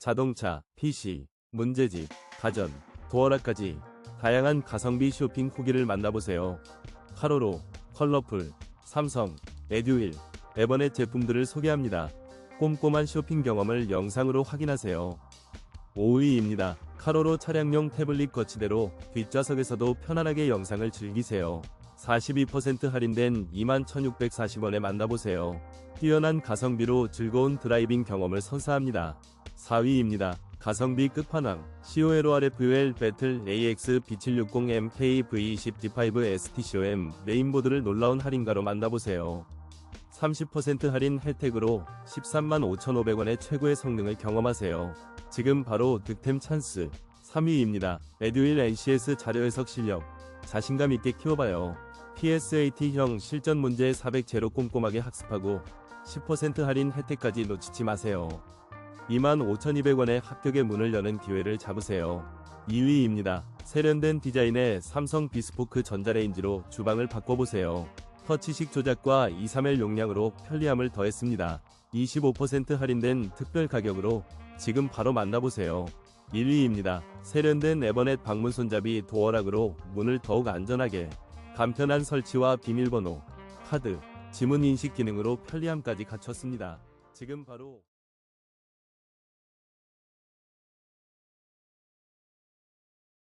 자동차, PC, 문제집, 가전, 도어락까지 다양한 가성비 쇼핑 후기를 만나보세요. 카로로, 컬러풀, 삼성, 에듀윌, 에버넷 제품들을 소개합니다. 꼼꼼한 쇼핑 경험을 영상으로 확인하세요. 5위입니다. 카로로 차량용 태블릿 거치대로 뒷좌석에서도 편안하게 영상을 즐기세요. 42% 할인된 21,640원에 만나보세요. 뛰어난 가성비로 즐거운 드라이빙 경험을 선사합니다. 4위입니다. 가성비 끝판왕 COLORFUL 배틀 AX B760M KV20 D5 STCOM 메인보드를 놀라운 할인가로 만나보세요. 30% 할인 혜택으로 13만 5,500원의 최고의 성능을 경험하세요. 지금 바로 득템 찬스 3위입니다. 에듀윌 NCS 자료 해석 실력 자신감 있게 키워봐요. PSAT형 실전 문제 400 제로 꼼꼼하게 학습하고 10% 할인 혜택까지 놓치지 마세요. 25,200원의 합격의 문을 여는 기회를 잡으세요. 2위입니다. 세련된 디자인의 삼성 비스포크 전자레인지로 주방을 바꿔보세요. 터치식 조작과 2, 3엘 용량으로 편리함을 더했습니다. 25% 할인된 특별 가격으로 지금 바로 만나보세요. 1위입니다. 세련된 에버넷 방문 손잡이 도어락으로 문을 더욱 안전하게 간편한 설치와 비밀번호, 카드, 지문 인식 기능으로 편리함까지 갖췄습니다. 지금 바로